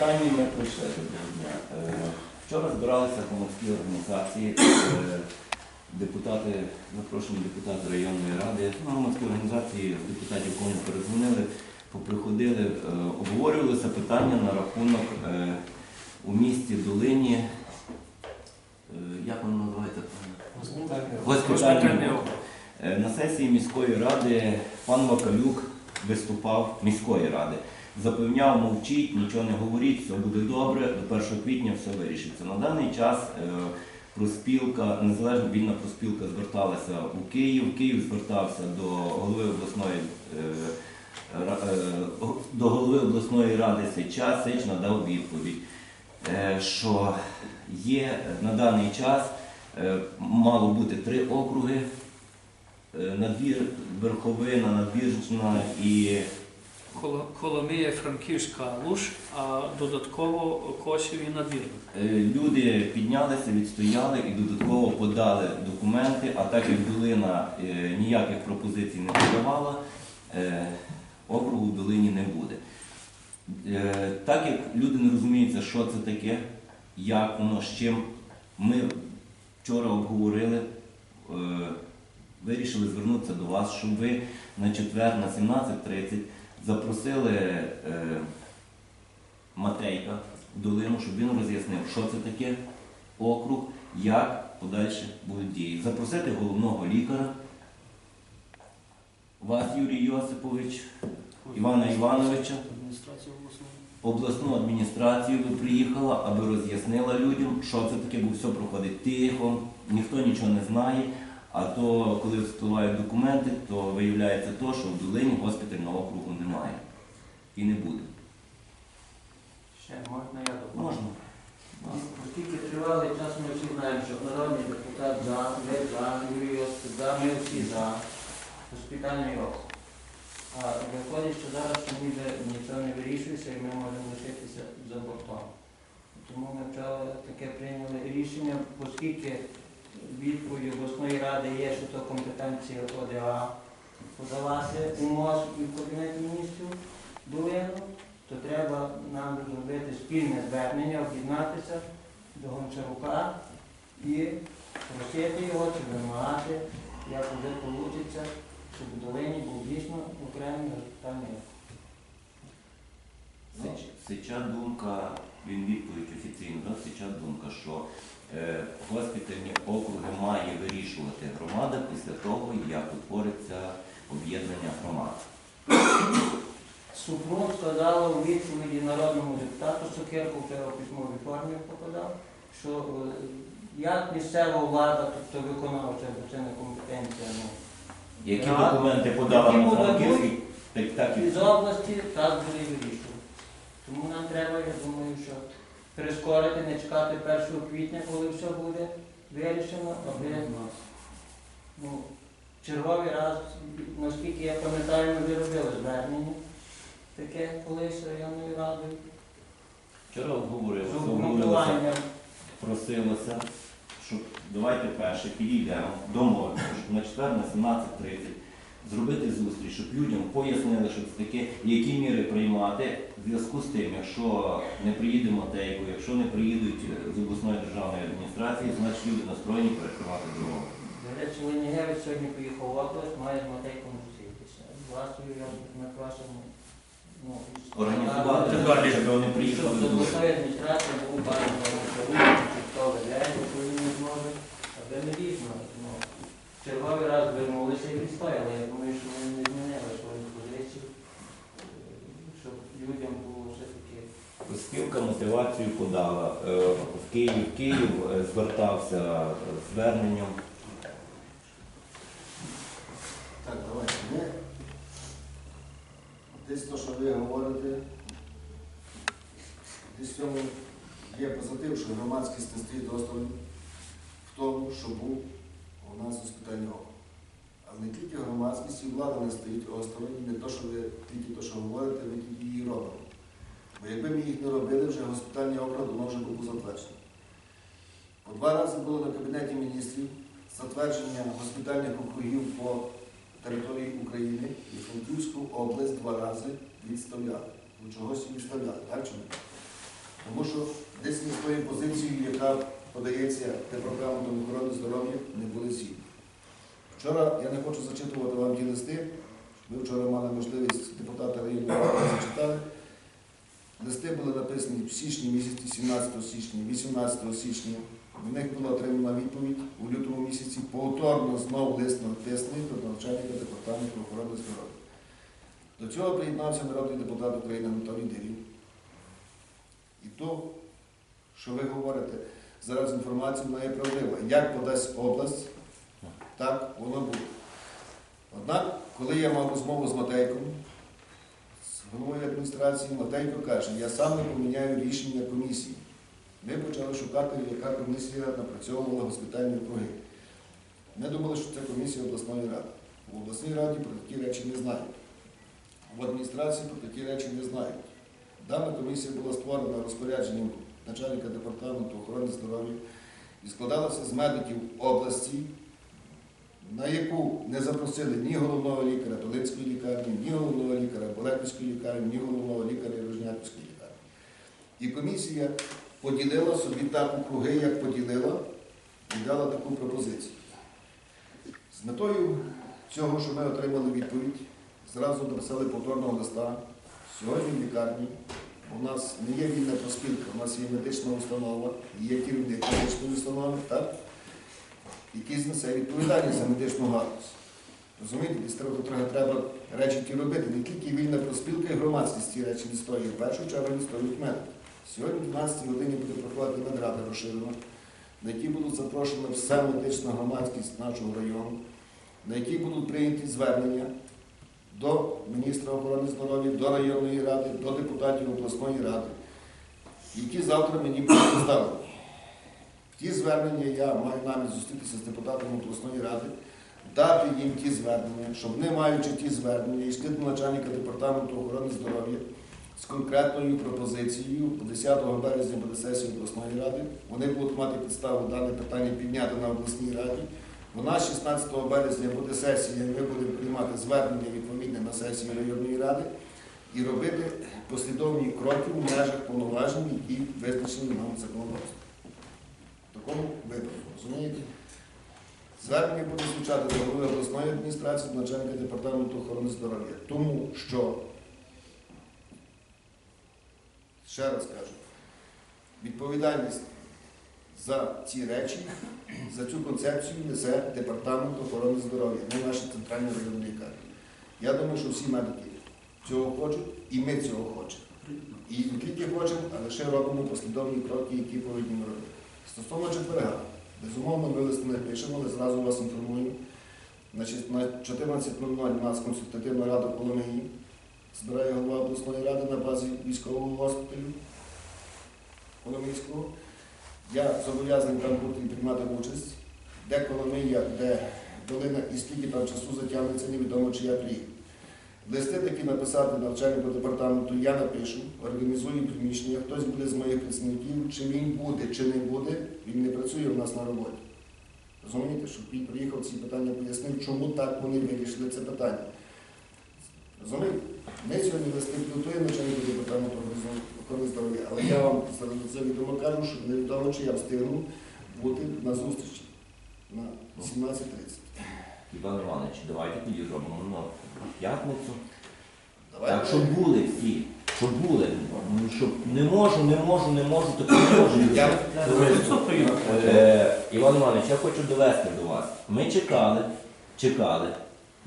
питанні ми прийшли до дня. Вчора збиралися громадські організації, е, депутати, запрошені депутати районної ради, ну, громадські організації, депутатів, кому передзвонили, поприходили, е, обговорювалися питання на рахунок е, у місті Долині. Як воно називається? Госпітальний округ. Е, На сесії міської ради пан Вакалюк виступав міської ради. Запевняв, мовчіть, нічого не говоріть, все буде добре, до 1 квітня все вирішиться. На даний час е, проспілка, незалежна вільна проспілка зверталася у Київ. Київ звертався до голови обласної е, е, до голови обласної ради Сича. Сич надав відповідь, що є на даний час мало бути три округи. Надвір, Верховина, Надвірна і Коло- Коломия, Франківська, Луш, а додатково Косів і Надвірна. е, люди піднялися, відстояли і додатково подали документи, а так як долина е, ніяких пропозицій не подавала, е, округу в долині не буде. Так як люди не розуміються, що це таке, як воно, з чим, ми вчора обговорили, вирішили звернутися до вас, щоб ви на четвер на 17.30 запросили е, Матейка долину, щоб він роз'яснив, що це таке округ, як подальше будуть дії. Запросити головного лікаря, вас, Юрій Йосипович, Івана Івановича, обласну адміністрацію ви приїхала, аби роз'яснила людям, що це таке, бо все проходить тихо, ніхто нічого не знає. А то, коли спливають документи, то виявляється то, що в долині госпітального округу немає. І не буде. Ще можна я допоможу? Можна? Оскільки тривалий час ми всі знаємо, що народний депутат за, ви за, Юрій за, ми всі за госпітальний округ. А виходить, що зараз ніде нічого не вирішується і ми можемо лишитися за бортом. Тому ми вчора таке прийняли рішення, оскільки відповідь обласної ради є, що то компетенція ОДА подалася у МОЗ і в Кабінет міністрів долину, то треба нам зробити спільне звернення, об'єднатися до Гончарука і просити його чи вимагати, як вже вийде, щоб в долині був дійсно окремий госпітальний. Сича думка, він відповідь офіційно Сича думка, що госпітальні округи має вирішувати громада після того, як утвориться об'єднання громад. Супрун сказала у відповіді народному депутату Сокирку, вчора в письмовій формі попадав, що е, як місцева влада, тобто виконавча, бо це не компетенція, ну, Які Так. документи подала на подадуть, Франківський, так, так і із області так буде вирішувати. Тому нам треба, я думаю, що прискорити, не чекати 1 квітня, коли все буде. Вирішено, аби ну, черговий раз, наскільки я пам'ятаю, ми виробили звернення таке колись районною радою. вчора обговорилося, обговорилося, просилося, щоб давайте перше підійдемо, домовимося, щоб на четвер на 17.30 зробити зустріч, щоб людям пояснили, що це таке, які міри приймати в зв'язку з тим, якщо не приїде Матейко, якщо не приїдуть з обласної державної адміністрації, значить люди настроєні перекривати дорогу. До речі, Ленігевич сьогодні поїхав в область, має з Матейком зустрітися. Власною я на вашому ну, Організувати, щоб вони приїхали до з обласної адміністрації був бажано чи хто веде, якщо він не зможе, аби не дійсно. Черговий раз вернулися і відстояли. Я думаю, що вони не змінили свою позицію, е, щоб людям було все-таки. Спілка мотивацію подала. Е, В Київ, Київ е, звертався з зверненням. Так, давайте. Ми десь то, що ви говорите, десь в цьому є позитив, що громадськість не стоїть осторонь в тому, що був у нас госпітальний округ. Але не тільки громадськість і влада не стоїть осторонь, не то, що ви тільки то, що говорите, ми тільки її робимо. Бо якби ми їх не робили, вже госпітальний округ давно вже був затверджений. По два рази було на Кабінеті міністрів затвердження госпітальних округів по території України і Франківську область два рази відставляли. Ну, чогось відставляли, так чи ні? Тому що десь не з тою позицією, яка подається департаментом охорони здоров'я, не були згідні. Вчора я не хочу зачитувати вам ті листи. Ви вчора мали можливість депутата районної ради зачитали. Листи були написані в січні місяці, 17 січня, 18 січня. В них була отримана відповідь у лютому місяці. Повторно знову лист написаний до навчальника департаменту охорони здоров'я. До цього приєднався народний депутат України Анатолій Дерів. І то, що ви говорите зараз інформацію, вона є правдива. Як подасть область, так воно буде. Однак, коли я мав розмову з Матейком, з головою адміністрації, Матейко каже, я саме поміняю рішення комісії. Ми почали шукати, яка комісія напрацьовувала госпітальні округи. Ми думали, що це комісія обласної ради. В обласній раді про такі речі не знають. В адміністрації про такі речі не знають. Дана комісія була створена розпорядженням начальника департаменту охорони здоров'я і складалася з медиків області, на яку не запросили ні головного лікаря Толинської лікарні, ні головного лікаря Болетівської лікарні, ні головного лікаря Рожнятівської лікарні. І комісія поділила собі так округи, як поділила, і дала таку пропозицію. З метою цього, що ми отримали відповідь, зразу написали повторного листа. Сьогодні в лікарні у нас не є вільна проспілка, у нас є медична установа, є керівник медичної установи, так? який знесе відповідальність за медичну галузь. Розумієте, десь треба, треба, речі ті робити. Не тільки вільна проспілка і громадськість ці речі стоїть. В першу чергу не стоїть медики. Сьогодні в 12 годині буде проходити надрада розширена, на якій будуть запрошена вся медична громадськість нашого району, на якій будуть прийняті звернення до міністра охорони здоров'я, до районної ради, до депутатів обласної ради, які завтра мені поставлені. Ті звернення я маю намір зустрітися з депутатами обласної ради, дати їм ті звернення, щоб не маючи ті звернення, йшли до начальника департаменту охорони здоров'я з конкретною пропозицією. 10 березня буде сесія обласної ради. Вони будуть мати підставу дане питання підняти на обласній раді. Вона 16 березня буде сесія, ми будемо приймати звернення відповідне на сесії районної ради і робити послідовні кроки в межах повноважень, які визначені нам законодавством. В такому випадку, розумієте? Звернення буде звучати до голови обласної адміністрації, начальника департаменту охорони здоров'я. Тому що, ще раз кажу, відповідальність за ці речі, за цю концепцію несе департамент охорони здоров'я, не наші центральні районні лікарні. Я думаю, що всі медики цього хочуть, і ми цього хочемо. І не тільки хочемо, а лише робимо послідовні кроки, які повинні ми робити. Стосовно четверга, безумовно, ми лист не пишемо, але зразу вас інформую. Значить, на 14.00 у нас консультативна рада в збирає голова обласної ради на базі військового госпіталю Коломийського. Я зобов'язаний там бути і приймати участь. Де Коломия, де долина і скільки там часу затягнеться, невідомо, чи я приїду. Листи такі написати навчальнику департаменту я напишу, організую приміщення, хтось буде з моїх працівників, чи він буде, чи не буде, він не працює в нас на роботі. Розумієте, щоб він приїхав ці питання пояснив, чому так вони вирішили це питання. Розумієте? Ми сьогодні листи підготуємо начальнику департаменту охорони здоров'я, але я вам зараз це відомо кажу, що невідомо, чи я встигну бути на зустрічі на 17.30. Іван Іванович, давайте тоді зробимо на п'ятницю. Так, щоб були всі, щоб були. Ну, Щоб не можу, не можу, не можу, так не можу. Я- Е, Іван Іванович, я хочу довести до вас. Ми чекали, чекали,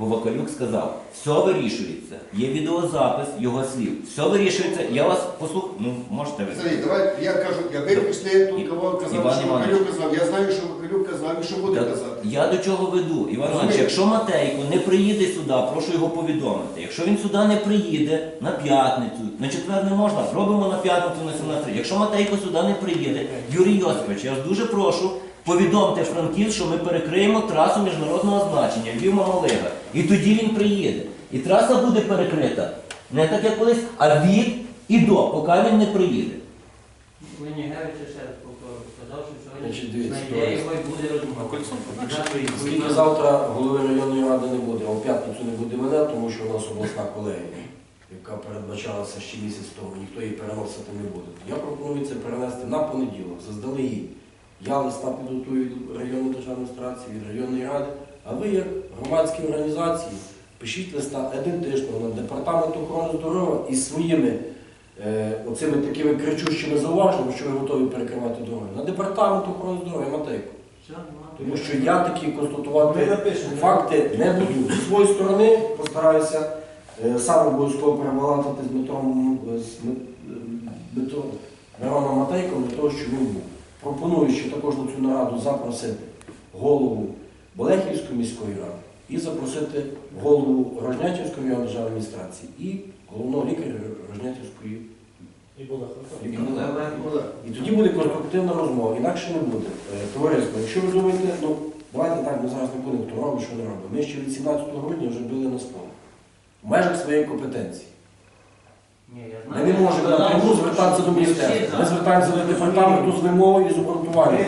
бо Вакалюк сказав, все вирішується. Є відеозапис його слів. Все вирішується. Я вас послухаю. Ну, можете ви. Сергій, давай, я кажу, я ви прийшли, тут кого казав, що. Вакалюк казав. Я знаю, що Вакалюк казав і що буде Так, казати. я до чого веду? Іван Іванович, якщо Матейко не приїде сюди, прошу його повідомити. Якщо він сюди не приїде на п'ятницю, на четвер не можна, робимо на п'ятницю на 17. Якщо Матейко сюди не приїде, Юрій Йосипович, я вас дуже прошу, повідомте Франків, що ми перекриємо трасу міжнародного значення Львів Мамалига. І тоді він приїде. І траса буде перекрита не так як колись, а від і до, поки він не приїде. Мені Гевич ще раз повторю, сказав, що сьогодні знайде його і буде розмова. Завтра Оскільки завтра голови районної ради не буде, а в п'ятницю не буде мене, тому що у нас обласна колегія. яка передбачалася ще місяць тому, ніхто її переносити не буде. Я пропоную це перенести на понеділок, заздалегідь. Я листа підготую від районної державної адміністрації, від районної ради, а ви, як громадські організації, пишіть листа ідентичного на департамент охорони здоров'я із своїми е, оцими такими кричущими зауваженнями, що ви готові перекривати дороги. На департамент охорони здоров'я Матейко. Тому що я такі констатувати факти не буду. Зі своєї сторони постараюся е, сам обов'язково перебалантити з Дмитром, з е, Мироном Матейком для того, щоб він був. Пропоную ще також на цю нараду запросити голову Болехівської міської ради і запросити голову Рожнятівської районної державної адміністрації і головного лікаря Рожнятівської. І І І тоді буде конструктивна розмова, інакше не буде. Е, Товариство, якщо ви думаєте, ну давайте так, ми зараз не будемо, хто робить, що не робить. Ми ще від 17 грудня вже били на сполу. В межах своєї компетенції. Ми не можемо напряму звертатися до міністерства. Ми звертаємося до департаменту з вимогою і з обґрунтуванням.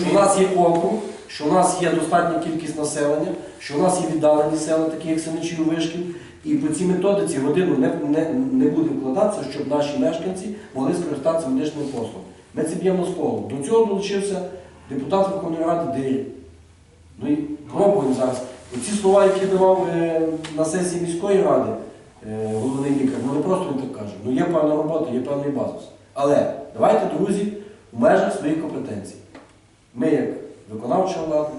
Що у нас є округ, що у нас є достатня кількість населення, що у нас є віддалені села, такі як Синичів Вишків, і по цій методиці годину не, не, не буде вкладатися, щоб наші мешканці могли скористатися медичним послугом. Ми це б'ємо з полу. До цього долучився депутат Верховної Ради Дирі. Ну і пробуємо зараз. Ці слова, які давав е, на сесії міської ради головний лікар, ну не просто він так каже. Ну є певна робота, є певний базис. Але давайте, друзі, в межах своїх компетенцій. Ми як виконавча влада,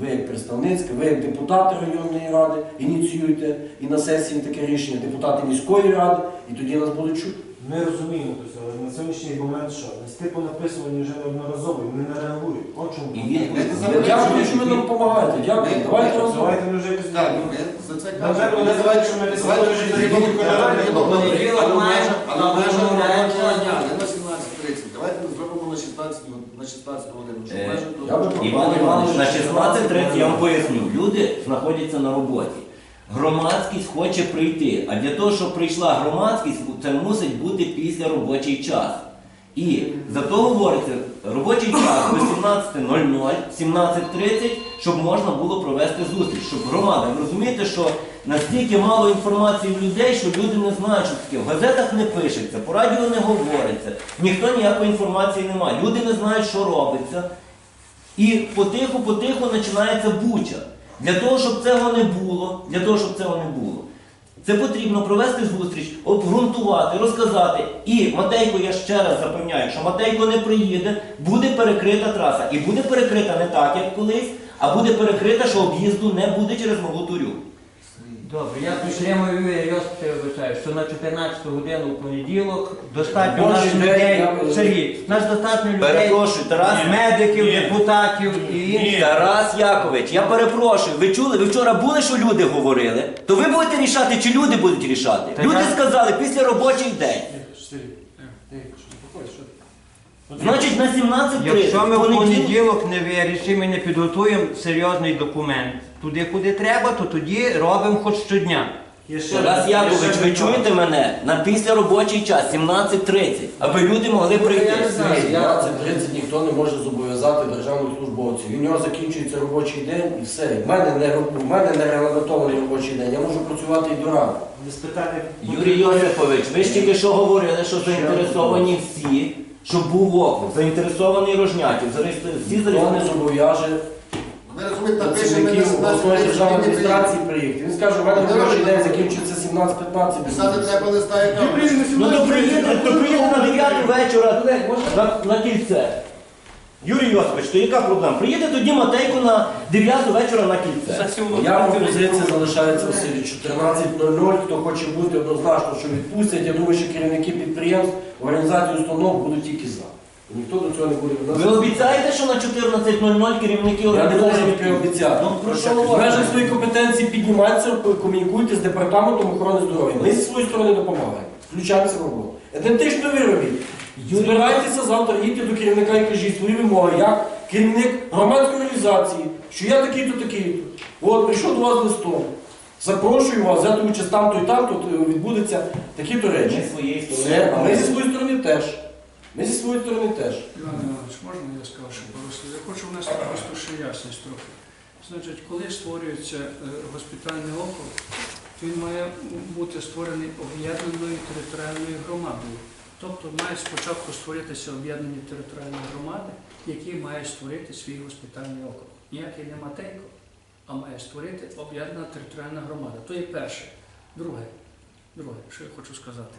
ви як представницька, ви як депутати районної ради ініціюєте і на сесії таке рішення, депутати міської ради, і тоді нас будуть чути. Ми розуміємо це, але на сьогоднішній момент що? Листи понаписувані вже неодноразово, і вони не реагують. От чому. І він- Я Дякую, що ви нам допомагаєте. Дякую. Давайте разом. Давайте ми вже якось Так, ну, я за це ви називаєте, що ми десь Давайте вже зайти зайдемо в в календар, календар, ну, але в межах- але в межах робочого дня, не на 17.30. Давайте ми зробимо на 16 год- на 16 годину. щоб Е, межах я би Іван Іванович, на 16.30 я вам поясню, люди знаходяться на роботі. Громадськість хоче прийти, а для того, щоб прийшла громадськість, це мусить бути після робочий час. І за то говориться робочий час 18.00, 17.30, щоб можна було провести зустріч, щоб громада. Ви розумієте, що настільки мало інформації в людей, що люди не знають, що таке. В газетах не пишеться, по радіо не говориться, ніхто ніякої інформації не має. Люди не знають, що робиться. І потиху-потиху починається буча. Для того, щоб цього не було, для того, щоб цього не було. Це потрібно провести зустріч, обґрунтувати, розказати. І Матейко, я ще раз запевняю, що Матейко не приїде, буде перекрита траса. І буде перекрита не так, як колись, а буде перекрита, що об'їзду не буде через Малу Турю. Добре, я підтримую Юрія Йосипа, вибачаю, що на 14 годину в понеділок достатньо Боже, наших людей, людей, я- Сергій, нас достатньо людей, Перепрошую, Тарас. медиків, Ні. депутатів і інших. Тарас Якович, я перепрошую, ви чули, ви вчора були, що люди говорили? То ви будете рішати, чи люди будуть рішати? Та Люди я- сказали після робочий день. Сергій, тихо, що заспокойся, що ти? Значить, на 17.30. Якщо ми в понеділок- не вирішимо і не підготуємо серйозний документ туди, куди треба, то тоді робимо хоч щодня. Тарас Якович, ви чуєте мене? На після робочий час, 17.30, аби люди могли прийти. Я не знаю. 17.30 ніхто не може зобов'язати державних службовців. У нього закінчується робочий день і все. В мене не в мене не регламентований робочий день. Я можу працювати і до ранку. Юрій Йосипович, ви ж тільки що говорили, що заінтересовані всі, щоб був округ, заінтересований Рожнятів, зареєстрований, всі Ніхто не зареєстровані. зобов'яже Ви розумієте, напишемо працівників обласної державної адміністрації приїхати. Він скаже, у мене робочий день закінчується 17.15. Писати треба листа, яка... Ну то приїде, то приїде на 9 вечора на, на кільце. Юрій Йосипович, то яка проблема? Приїде тоді Матейко на 9 вечора на кільце. Моя пропозиція залишається в силі 14.00. Хто хоче бути однозначно, що відпустять. Я думаю, що керівники підприємств, організацій, установ будуть тільки за. Ніхто до цього не буде Ви обіцяєте, що на 14.00 керівники Я не можу організації... обіцяти. Ну, про що В говорите? межах своєї компетенції піднімайтеся, комунікуйте з департаментом охорони здоров'я. Ми зі своєї сторони допомагаємо. Включаємося в роботу. Ідентично ви робіть. Збирайтеся завтра, їдьте до керівника і кажіть свої вимоги, як керівник громадської організації, що я такий-то, такий-то. От, прийшов до вас листом. Запрошую вас взяти участь там-то і там, то відбудеться такі-то речі. Ми своєї сторони. Все, а ми зі своєї сторони теж. Ми зі своєї сторони теж. Іван Іванович, можна я скажу, що слів? Я хочу внести просто ще ясність трохи. Значить, коли створюється е, госпітальний округ, він має бути створений об'єднаною територіальною громадою. Тобто має спочатку створитися об'єднані територіальні громади, які мають створити свій госпітальний округ. Ніякий не Матейко, а має створити об'єднана територіальна громада. То є перше. Друге, друге, що я хочу сказати.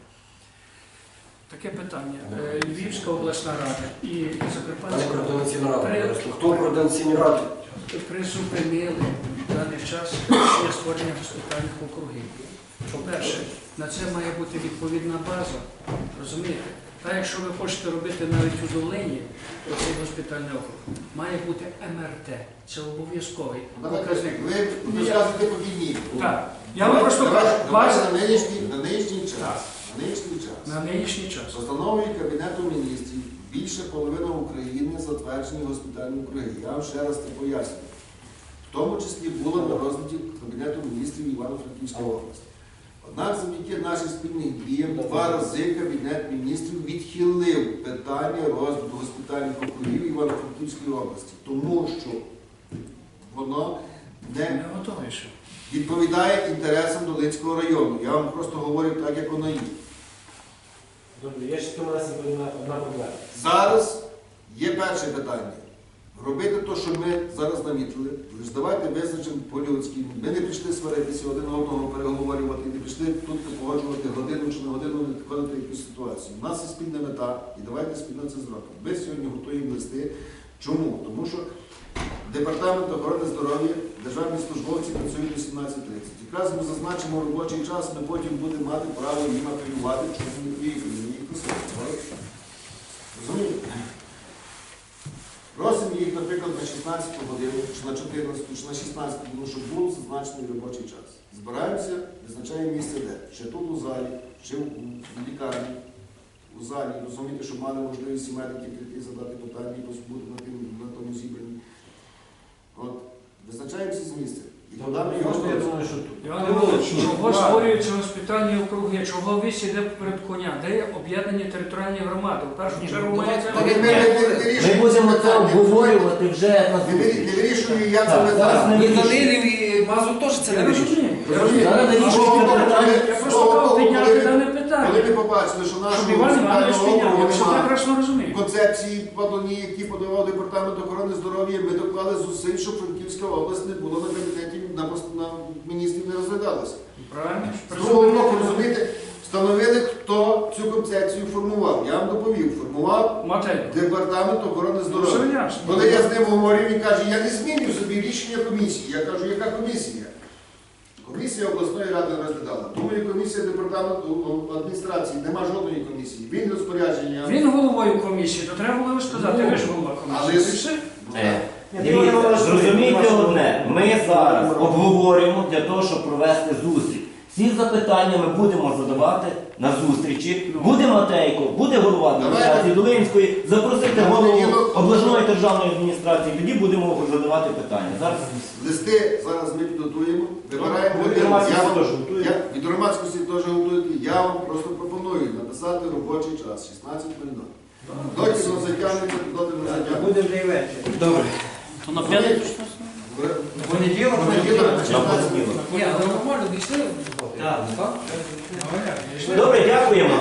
Таке питання. Е, Львівська обласна рада і Закарпатська рада, хто координаційні ради? призупинили в даний час створення госпітальних округів. По-перше, на це має бути відповідна база, розумієте? Та якщо ви хочете робити навіть у долині оцей госпітальний округ, має бути МРТ. Це обов'язковий показник. Ви розказуєте по війні. Так, я вам просто кажу, Давайте база на нинішній, на нинішній час. Так. На нинішній час. на нинішній час. Постановою Кабінету міністрів більше половини України затверджені госпітальні округи. Я вам ще раз це пояснюю. В тому числі було на розгляді Кабінету міністрів Івано-Франківської області. Однак завдяки нашим спільним діям два рази Кабінет міністрів відхилив питання розгляду госпітальних округів Івано-Франківської області, тому що воно не відповідає інтересам Долинського району. Я вам просто говорю так, як воно є. Добре, є ще у нас одна проблема. Зараз є перше питання. Робити те, що ми зараз намітили, лише давайте визначимо по-людськи. Ми не прийшли сваритися один одного, переговорювати, не прийшли тут погоджувати годину чи не годину не підходити якусь ситуацію. У нас є спільна мета, і давайте спільно це зробимо. Ми сьогодні готуємо листи. Чому? Тому що Департамент охорони здоров'я, державні службовці працюють до 17.30. Якраз ми зазначимо робочий час, ми потім будемо мати право їм апелювати, щоб вони приїхали, ми їх просимо. Розумієте? Наприклад, на 16 годину, чи на 14, чи на 16, тому що був зазначений робочий час. Збираємося, визначаємо місце де. Чи тут у залі, чи в лікарні, у залі, розумієте, щоб мали можливість медики прийти задати питання і бути на, на тому зібранні. От, визначаємося з місця. Ми Можна, я думаю, що тут. Іван Григорович, чого створюються госпітальні округи? Чого вісь іде перед коня? Де є об'єднані територіальні громади? В першу чергу мається Ми- будемо це обговорювати вже на Не зустрічі. Не вирішую я це Так, зараз не І вирішуємо. Данилів і Мазур теж це не вирішує. Я Розумію. розумію. Зараз питання. Я просто кажу, підняти коли- дане Коли ми побачили, що Щоб нашого Іван Іванович муніципального підняв, я округу все немає, прекрасно розумію. концепції подані, які подавав департамент охорони здоров'я, ми доклали зусиль, щоб Франківська область не було на кабінеті на, пос- на міністрів не розглядалося. Правильно? Другого розумієте, встановили, хто цю концепцію формував. Я вам доповів, формував Матей. департамент охорони здоров'я. ясно. Коли я з ним говорив, він каже, я не змінюю собі рішення комісії. Я кажу, яка комісія? Комісія обласної ради розглядала. Тому і комісія департаменту адміністрації, нема жодної комісії. Він розпорядження. Він головою комісії, то треба було сказати, ви ж голова Але комісії. ж- І. Е, Дивіться, зрозумійте одне. Ми зараз обговорюємо для того, щоб провести зустріч. Всі запитання ми будемо задавати на зустрічі. Буде Матейко, буде голова адміністрації Долинської, запросити голову обласної державної адміністрації, тоді будемо задавати питання. Зараз Листи зараз ми підготуємо, вибираємо Від громадськості Я теж я- Від громадськості теж готуєте. Я вам просто пропоную написати робочий час 16.00. Доки воно затягнеться, доти не затягнеться. Буде вже і вечір. добре. В Понеділок, понеділок на На 16.00. понеділок. Ні, але нормально, дійшли. Так. Так? Добре, дякуємо.